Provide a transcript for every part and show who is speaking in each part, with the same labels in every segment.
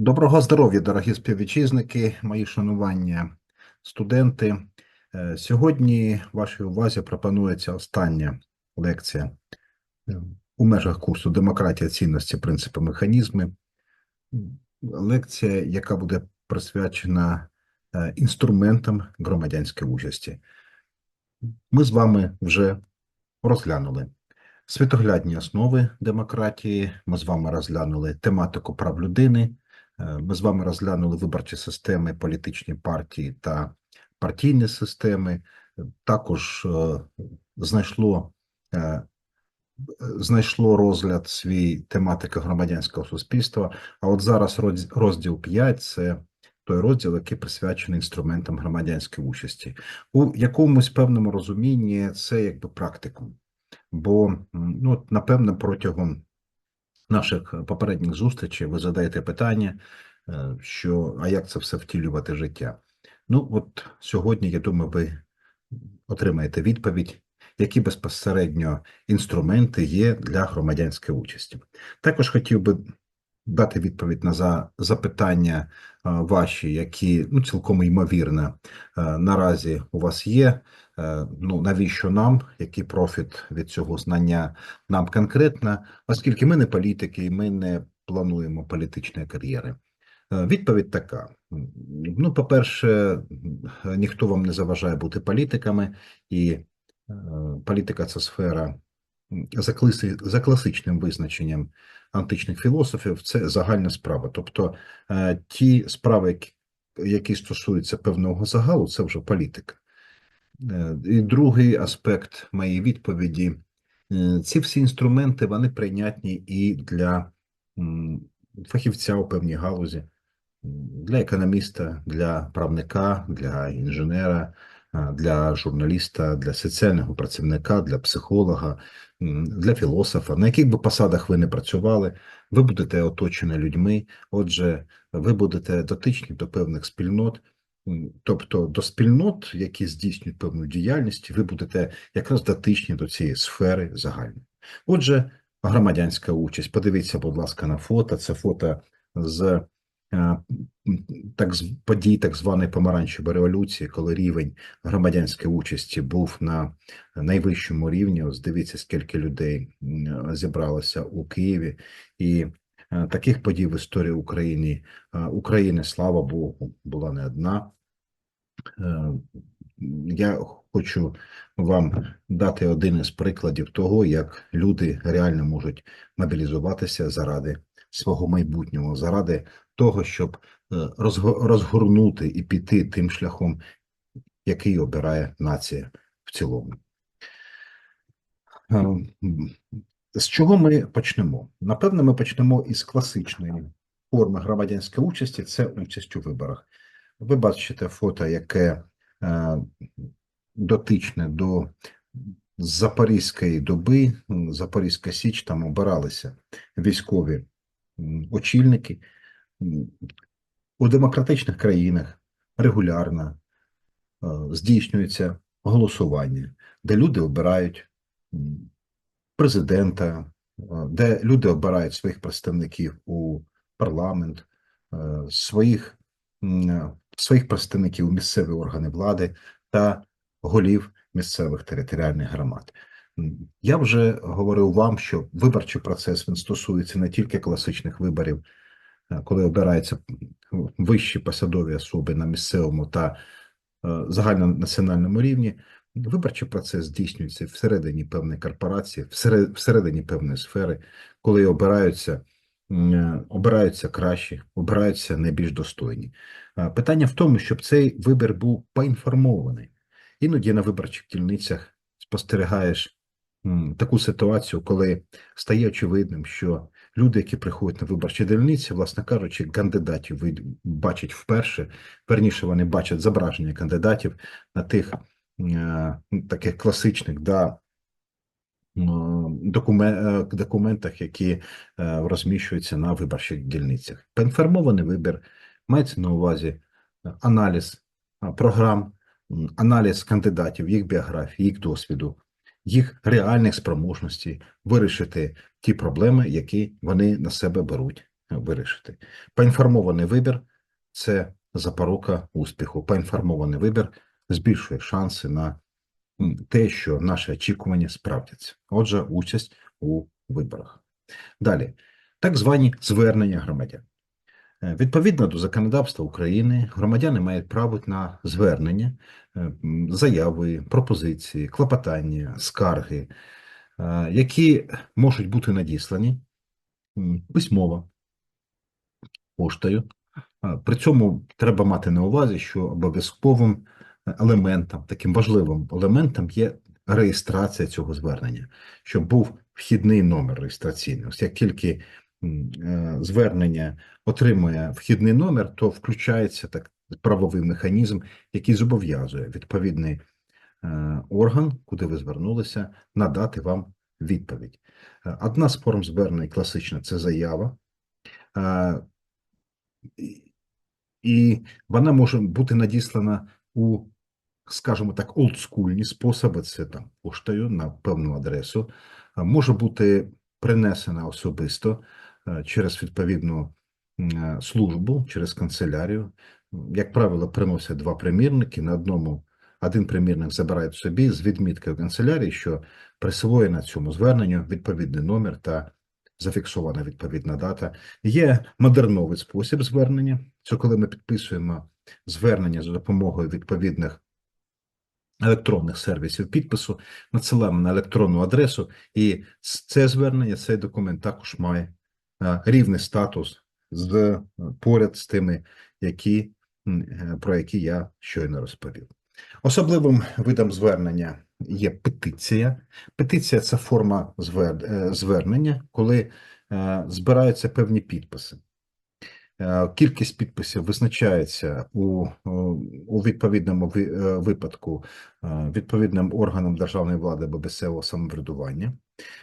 Speaker 1: Доброго здоров'я, дорогі співвітчизники, мої шанування студенти. Е, Сьогодні вашій увазі пропонується остання лекція е, у межах курсу Демократія, цінності, принципи, механізми. Лекція, яка буде присвячена е, інструментам громадянської участі. Ми з вами вже розглянули світоглядні основи демократії. Ми з вами розглянули тематику прав людини. Е, Ми з вами розглянули виборчі системи, політичні партії та партійні системи. Також е, знайшло, е, знайшло розгляд свій тематика громадянського суспільства. А от зараз розділ 5 – це той розділ, який присвячений інструментам громадянської участі. У якомусь певному розумінні це якби практикум. Бо, ну, напевно, протягом наших попередніх зустрічей ви задаєте питання, е, що а як це все втілювати життя? Ну, от сьогодні, я думаю, ви отримаєте відповідь, які безпосередньо інструменти є для громадянської участі. Також хотів би дати відповідь на за, запитання е, ваші, які ну, цілком ймовірно е, наразі у вас є. Е, Ну, навіщо нам, який профіт від цього знання нам конкретно, оскільки ми не політики і ми не плануємо політичної кар'єри. Відповідь така: ну, по-перше, ніхто вам не заважає бути політиками, і політика це сфера за, класи- за класичним визначенням античних філософів, це загальна справа. Тобто е, ті справи, які, стосуються певного загалу, це вже політика. Е, І другий аспект моєї відповіді: е, ці всі інструменти вони прийнятні і для фахівця у певній галузі, для економіста, для правника, для інженера, для журналіста, для соціального працівника, для психолога, для філософа, на яких би посадах ви не працювали, ви будете оточені людьми. Отже, ви будете дотичні до певних спільнот. Тобто до спільнот, які здійснюють певну діяльність, ви будете якраз дотичні до цієї сфери загальної. Отже, громадянська участь. Подивіться, будь ласка, на фото. Це фото з е, так з подій так званої помаранчевої революції, коли рівень громадянської участі був на найвищому рівні. Ось дивіться, скільки людей зібралося у Києві, і е, таких подій в історії України е, України, слава Богу, була не одна. Е, Я хочу вам дати один із прикладів того, як люди реально можуть мобілізуватися заради свого майбутнього, заради того, щоб е, розгорнути і піти тим шляхом, який обирає нація в цілому. Е, З чого ми почнемо? Напевно, ми почнемо із класичної форми громадянської участі це участь у виборах. Ви бачите фото, яке е, дотичне до Запорізької доби, Запорізька Січ, там обиралися військові очільники. У демократичних країнах регулярно е, здійснюється голосування, де люди обирають президента, е, де люди обирають своїх представників у парламент, е, своїх, своїх представників у місцеві органи влади та голів місцевих територіальних громад. Я вже говорив вам, що виборчий процес він стосується не тільки класичних виборів, коли обираються вищі посадові особи на місцевому та е, загальнонаціональному рівні. Виборчий процес здійснюється всередині певної корпорації, всередині певної сфери, коли обираються, е, обираються кращі, обираються найбільш достойні. Е, Питання в тому, щоб цей вибір був поінформований. Іноді на виборчих дільницях спостерігаєш таку ситуацію, коли стає очевидним, що люди, які приходять на виборчі дільниці, власне кажучи, кандидатів бачать вперше, верніше вони бачать зображення кандидатів на тих е, таких класичних да, е, документах, які е, розміщуються на виборчих дільницях. Поінформований вибір мається на увазі аналіз програм, аналіз кандидатів, їх біографії, їх досвіду, їх реальних спроможностей вирішити ті проблеми, які вони на себе беруть вирішити. Поінформований вибір це запорука успіху. Поінформований вибір збільшує шанси на те, що наші очікування справдяться. Отже, участь у виборах. Далі, так звані звернення громадян. Е, Відповідно до законодавства України, громадяни мають право на звернення, е, заяви, пропозиції, клопотання, скарги, е, які можуть бути надіслані письмово, поштою. При цьому треба мати на увазі, що обов'язковим елементом, таким важливим елементом є реєстрація цього звернення, щоб був вхідний номер реєстраційний. Ось як тільки звернення отримує вхідний номер, то включається так правовий механізм, який зобов'язує відповідний е, орган, куди ви звернулися, надати вам відповідь. Е, Одна з форм звернень класична це заява. Е, і- вона може бути надіслана у, скажімо так, олдскульні способи, це там поштою на певну адресу, може бути принесена особисто е, через відповідну е, службу, через канцелярію. Як правило, приносять два примірники. На одному один примірник забирають собі з відміткою канцелярії, що присвоєна цьому зверненню відповідний номер та зафіксована відповідна дата. Є модерновий спосіб звернення. Це коли ми підписуємо звернення за допомогою відповідних електронних сервісів підпису, надсилаємо на електронну адресу, і це звернення, цей документ також має е, рівний статус з е, поряд з тими, які, е, про які я щойно розповів. Особливим видом звернення є петиція. Петиція це форма звер- е, звернення, коли е, збираються певні підписи. Е, Кількість підписів визначається у, у відповідному е, випадку е, відповідним органом державної влади або місцевого самоврядування.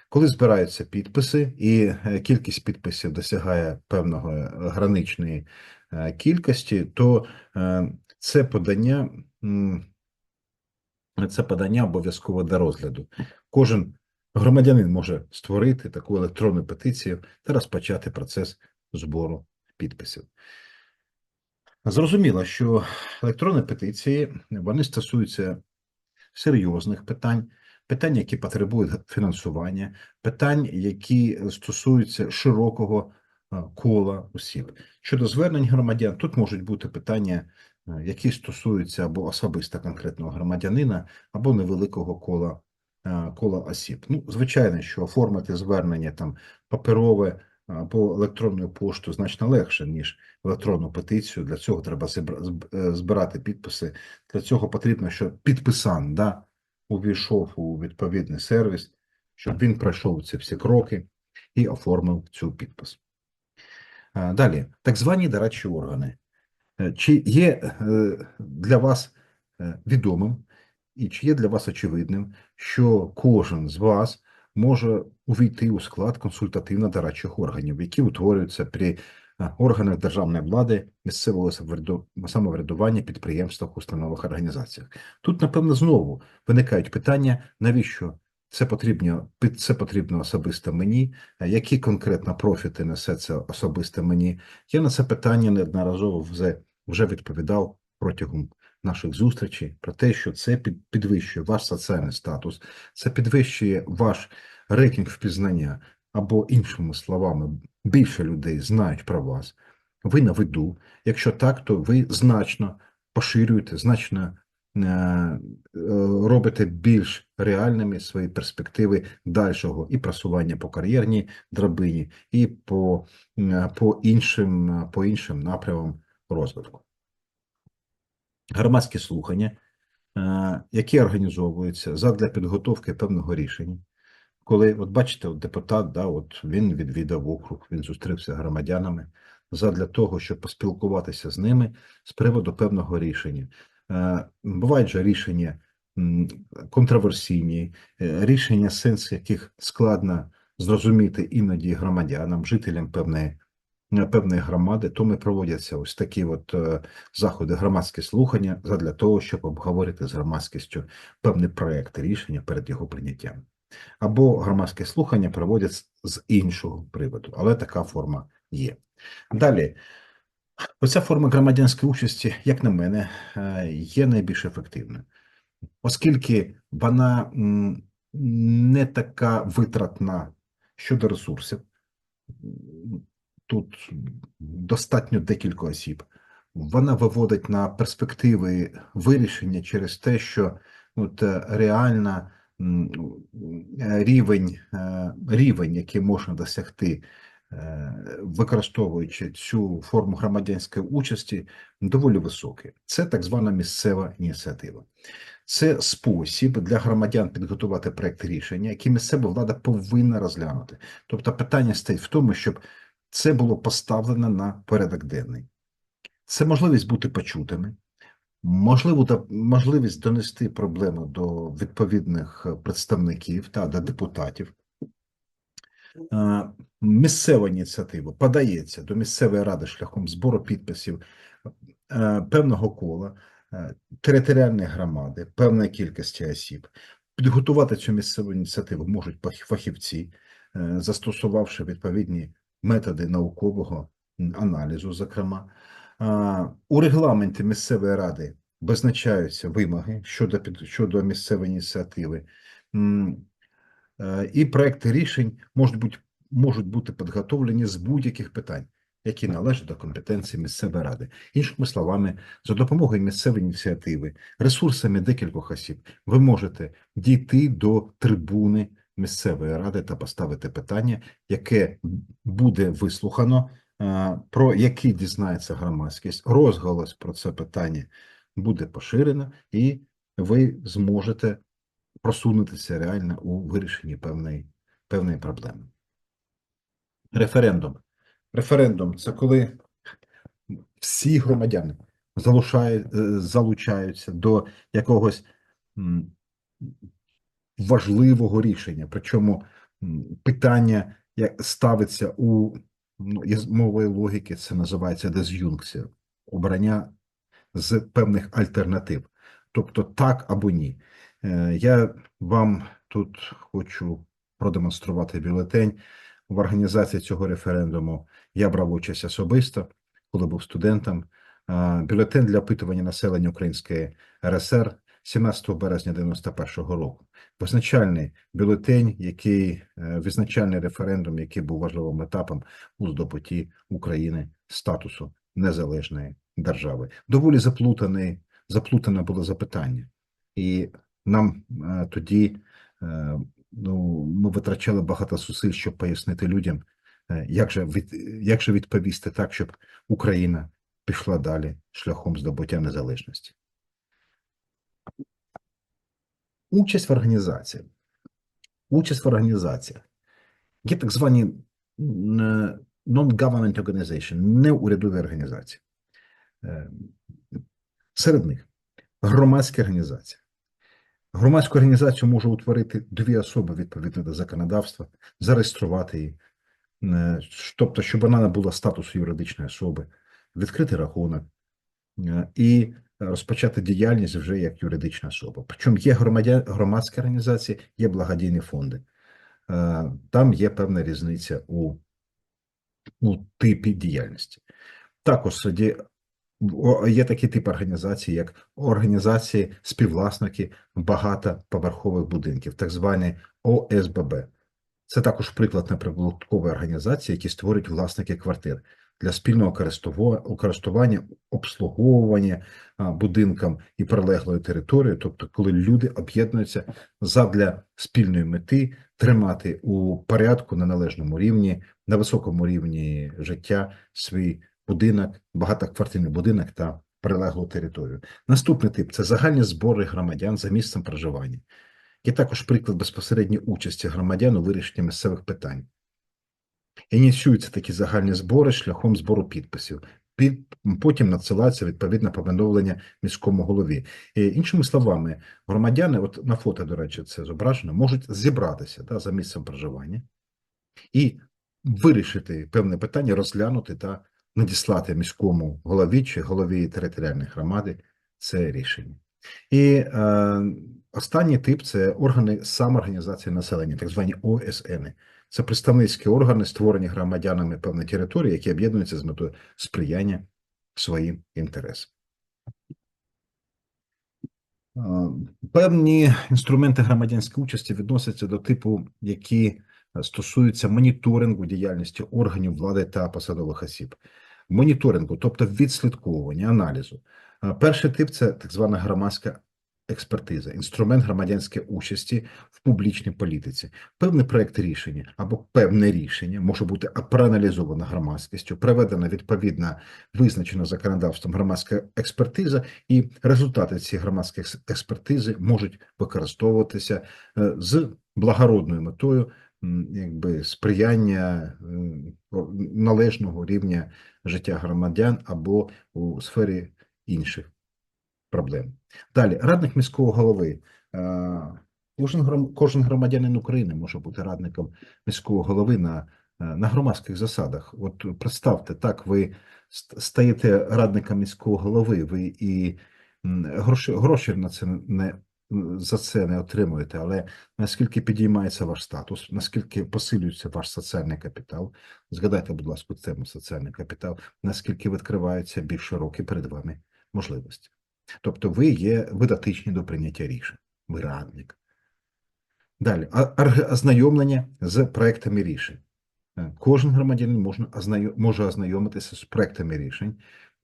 Speaker 1: Коли збираються підписи, і е, кількість підписів досягає певного е, граничної е, кількості, то е, це подання це подання обов'язково до розгляду. Кожен громадянин може створити таку електронну петицію та розпочати процес збору підписів. Зрозуміло, що електронні петиції вони стосуються серйозних питань, питань, які потребують фінансування, питань, які стосуються широкого е, кола осіб. Щодо звернень громадян, тут можуть бути питання, е, які стосуються або особисто конкретного громадянина, або невеликого кола, е, кола осіб. Ну, звичайно, що оформити звернення там паперове або електронною поштою значно легше, ніж електронну петицію. Для цього треба е, збирати підписи. Для цього потрібно, щоб підписан да, увійшов у відповідний сервіс, щоб він пройшов ці всі кроки і оформив цю підпис. Далі, так звані дорадчі органи. Е, Чи є е, для вас відомим і чи є для вас очевидним, що кожен з вас може увійти у склад консультативно-дорадчих органів, які утворюються при е, органах державної влади, місцевого самовряду- самоврядування, підприємствах, установах, організаціях. Тут, напевно, знову виникають питання, навіщо це потрібно, це потрібно особисто мені, які конкретно профіти несе це особисто мені. Я на це питання неодноразово вже, вже відповідав протягом наших зустрічей про те, що це підвищує ваш соціальний статус, це підвищує ваш рейтинг впізнання, або іншими словами, більше людей знають про вас. Ви на виду. Якщо так, то ви значно поширюєте, значно е, е, робите більш реальними свої перспективи дальшого і просування по кар'єрній драбині, і по, е, по, іншим, по іншим напрямам розвитку. Громадські слухання, е, які організовуються задля підготовки певного рішення. Коли, от бачите, от депутат, да, от він відвідав округ, він зустрівся з громадянами задля того, щоб поспілкуватися з ними з приводу певного рішення. Е, Бувають же рішення контроверсійні, е, рішення, сенс яких складно зрозуміти іноді громадянам, жителям певної, певної громади, то ми проводяться ось такі от е, заходи, громадські слухання задля того, щоб обговорити з громадськістю певний проект рішення перед його прийняттям або громадське слухання проводять з- з іншого приводу, але така форма є. Далі, оця форма громадянської участі, як на мене, е, є найбільш ефективною, оскільки вона не така витратна щодо ресурсів. Тут достатньо декілька осіб. Вона виводить на перспективи вирішення через те, що от, реально м, е, рівень, е, рівень, який можна досягти, е, використовуючи цю форму громадянської участі, доволі високий. Це так звана місцева ініціатива. Це спосіб для громадян підготувати проект рішення, які місцева влада повинна розглянути. Тобто, питання стоїть в тому, щоб це було поставлено на порядок денний. Це можливість бути почутими, можливо, можливість донести проблему до відповідних е, представників та до депутатів. Е, Місцева ініціатива подається до місцевої ради шляхом збору підписів е, певного кола, територіальної громади, певної кількості осіб. Підготувати цю місцеву ініціативу можуть фахівці, застосувавши відповідні методи наукового аналізу, зокрема. У регламенті місцевої ради визначаються вимоги щодо, щодо місцевої ініціативи. Е, І проекти рішень можуть бути, можуть бути підготовлені з будь-яких питань, які належать до компетенції місцевої ради. Іншими словами, за допомогою місцевої ініціативи, ресурсами декількох осіб, ви можете дійти до трибуни місцевої ради та поставити питання, яке буде вислухано, е, про яке дізнається громадськість, розголос про це питання буде поширено, і ви зможете просунутися реально у вирішенні певної, певної проблеми. Референдум. Референдум це коли всі громадяни залучаються до якогось важливого рішення. Причому питання як ставиться у ну, логіки, це називається дез'юнкція, обрання з певних альтернатив, тобто так або ні. Е, Я вам тут хочу продемонструвати бюлетень. В організації цього референдуму я брав участь особисто, коли був студентом. Е, Бюлетень для опитування населення Української РСР 17 березня 91-го року. Визначальний бюлетень, який е, визначальний референдум, який був важливим етапом у здобутті України статусу незалежної держави. Доволі заплутаний, заплутане було запитання, і нам е, тоді е, ну, ми витрачали багато зусиль, щоб пояснити людям, як же від, як же відповісти так, щоб Україна пішла далі шляхом здобуття незалежності. Участь в організації. Участь в організаціях. Є так звані е, non-government organization, неурядові організації. Е, Серед них громадські організації. Громадську організацію може утворити дві особи відповідно до законодавства, зареєструвати її, е, тобто, щоб вона набула статусу юридичної особи, відкрити рахунок і розпочати діяльність вже як юридична особа. Причому є громадя... громадські організації, є благодійні фонди. Е, Там є певна різниця у, у типі діяльності. Також є такий тип організацій, як організації співвласники багатоповерхових будинків, так звані ОСББ. Це також приклад неприбуткової організації, які створюють власники квартир для спільного користування, обслуговування будинкам і прилеглої території, тобто, коли люди об'єднуються задля спільної мети тримати у порядку на належному рівні, на високому рівні життя свій будинок, багатоквартирний будинок та прилеглу територію. Наступний тип це загальні збори громадян за місцем проживання. Є також приклад безпосередньої участі громадян у вирішенні місцевих питань. Ініціюються такі загальні збори шляхом збору підписів. Під, потім надсилається відповідне повідомлення міському голові. І, іншими словами, громадяни, от на фото, до речі, це зображено, можуть зібратися да, за місцем проживання і вирішити певне питання, розглянути та надіслати міському голові чи голові територіальної громади це рішення. І е, останній тип це органи самоорганізації населення, так звані ОСН. Це представницькі органи, створені громадянами певної території, які об'єднуються з метою сприяння своїм інтересам. Певні інструменти громадянської участі відносяться до типу, які стосуються моніторингу діяльності органів влади та посадових осіб. Моніторингу, тобто відслідковування, аналізу. Перший тип це так звана громадська експертиза, інструмент громадянської участі в публічній політиці. Певний проект рішення або певне рішення може бути проаналізовано громадськістю, проведена відповідна визначена законодавством громадська експертиза, і результати цієї громадської експертизи можуть використовуватися е, з благородною метою, якби сприяння належного рівня життя громадян або у сфері інших проблем. Далі, радник міського голови. Е, Кожен, гром- кожен громадянин України може бути радником міського голови на, е, на громадських засадах. От представте, так, ви стаєте радником міського голови, ви і гроші, гроші на це не за це не отримуєте, але наскільки підіймається ваш статус, наскільки посилюється ваш соціальний капітал, згадайте, будь ласка, тему соціальний капітал, наскільки відкриваються більш широкі перед вами можливості. Тобто ви є видатичні до прийняття рішень, ви радник. Далі, ознайомлення з проектами рішень. Е, Кожен громадянин може ознайомитися з проектами рішень.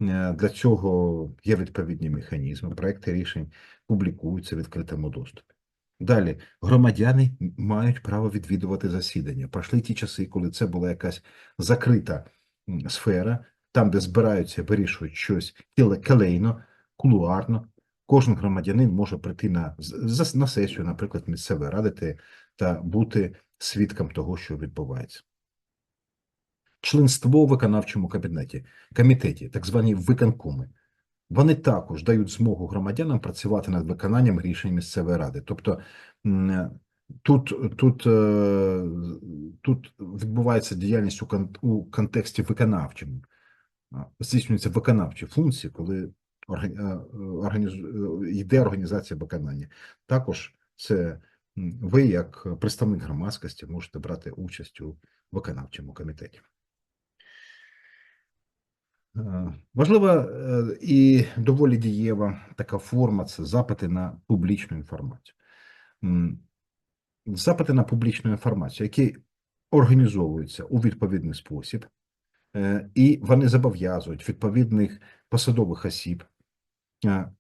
Speaker 1: Е, Для цього є відповідні механізми. Проекти рішень публікуються в відкритому доступі. Далі, громадяни мають право відвідувати засідання. Пройшли ті часи, коли це була якась закрита сфера, там, де збираються, вирішують щось келе- келейно, кулуарно. Кожен громадянин може прийти на, на сесію, наприклад, місцевої ради та бути свідком того, що відбувається. Членство у виконавчому кабінеті, комітеті, так звані виконкоми, вони також дають змогу громадянам працювати над виконанням рішень місцевої ради. Тобто тут, тут, е, тут відбувається діяльність у, контексті виконавчому. А, Здійснюються виконавчі функції, коли організ- е, йде організація виконання. Також це ви, як представник громадськості, можете брати участь у виконавчому комітеті. Е, Важлива е, і доволі дієва така форма це запити на публічну інформацію. Запити на публічну інформацію, які організовуються у відповідний спосіб, е, і вони зобов'язують відповідних посадових осіб е,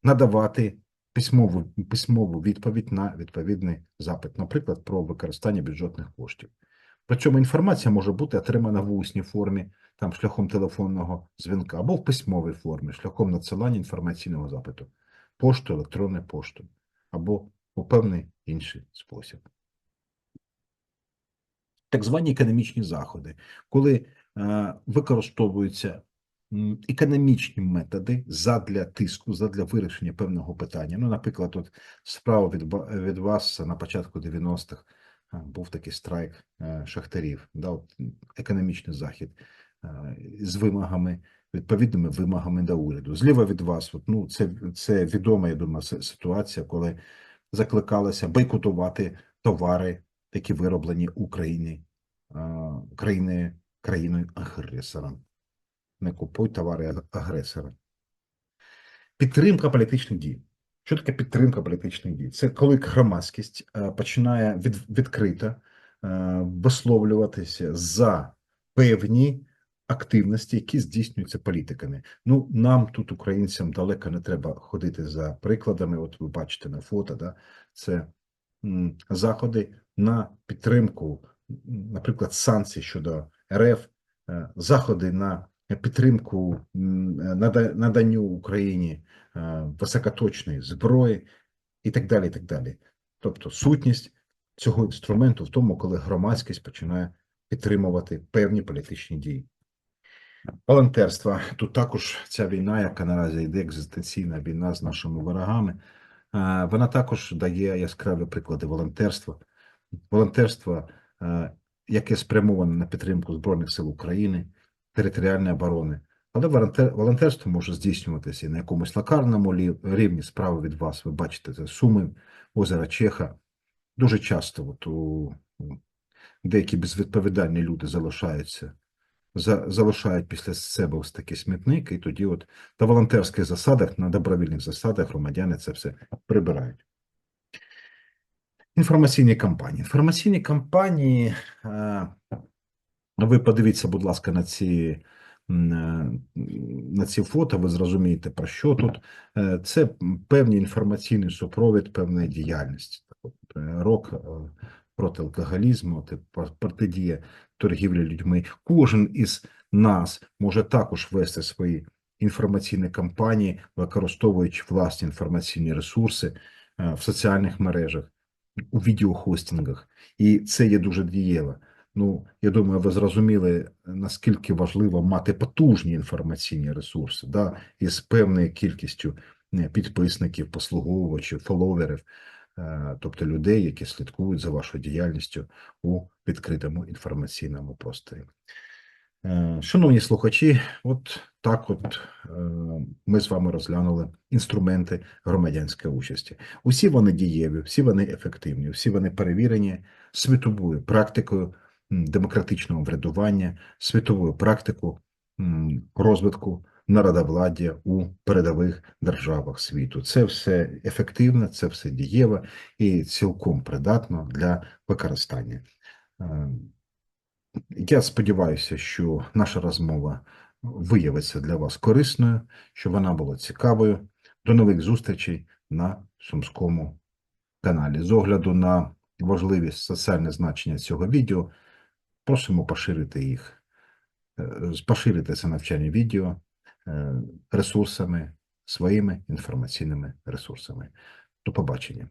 Speaker 1: надавати письмову, письмову відповідь на відповідний запит, наприклад, про використання бюджетних коштів. Причому інформація може бути отримана в усній формі, там шляхом телефонного дзвінка, або в письмовій формі, шляхом надсилання інформаційного запиту, пошту, електронною поштою, або у певний інший спосіб. Так звані економічні заходи, коли е, використовуються економічні методи задля тиску, задля вирішення певного питання. Ну, наприклад, от справа від, від вас на початку 90-х був такий страйк е, шахтарів, да, от, економічний захід е, з вимогами, відповідними вимогами до уряду. Зліва від вас, от, ну, це, це відома, я думаю, ситуація, коли закликалося бойкотувати товари, які вироблені Україні, країни, країною агресором. Не купуй товари агресора. Підтримка політичних дій. Що таке підтримка політичних дій? Це коли громадськість е, починає від, відкрито е, висловлюватися за певні активності, які здійснюються політиками. Ну, нам тут, українцям, далеко не треба ходити за прикладами. От ви бачите на фото, да? це м, заходи на підтримку, наприклад, санкцій щодо РФ, е, заходи на підтримку е, наданню Україні е, високоточної зброї і так далі. і так далі. Тобто сутність цього інструменту в тому, коли громадськість починає підтримувати певні політичні дії. Волонтерство. Тут також ця війна, яка наразі йде екзистенційна війна з нашими ворогами, е, вона також дає яскраві приклади волонтерства. Волонтерство, яке спрямоване на підтримку Збройних сил України, територіальної оборони. Але волонтерство може здійснюватися і на якомусь локальному рівні. Справа від вас, ви бачите, це Суми, озеро Чеха. Дуже часто от у, деякі безвідповідальні люди залишаються, за, залишають після себе ось такі смітники, і тоді, от на волонтерських засадах, на добровільних засадах громадяни це все прибирають. Інформаційні кампанії. Інформаційні кампанії. Е, Ви подивіться, будь ласка, на ці, е, на ці фото, ви зрозумієте, про що тут. Е, Це певний інформаційний супровід певної діяльності. Е, Рок проти алкоголізму, протидія торгівлі людьми. Кожен із нас може також вести свої інформаційні кампанії, використовуючи власні інформаційні ресурси в соціальних мережах, у відеохостингах. І це є дуже дієво. Ну, я думаю, ви зрозуміли, наскільки важливо мати потужні інформаційні ресурси, да, із певною кількістю е, підписників, послуговувачів, фоловерів, е, тобто людей, які слідкують за вашою діяльністю у відкритому інформаційному просторі. Е, Шановні слухачі, от так от е, ми з вами розглянули інструменти громадянської участі. Усі вони дієві, всі вони ефективні, всі вони перевірені світовою практикою демократичного врядування, світовою практикою м, розвитку народовладдя у передових державах світу. Це все ефективно, це все дієво і цілком придатно для використання. Е, я сподіваюся, що наша розмова виявиться для вас корисною, що вона була цікавою. До нових зустрічей на Сумському каналі. З огляду на важливість соціальне значення цього відео, просимо поширити їх, е, поширити це навчання відео е, ресурсами, своїми інформаційними ресурсами. До побачення.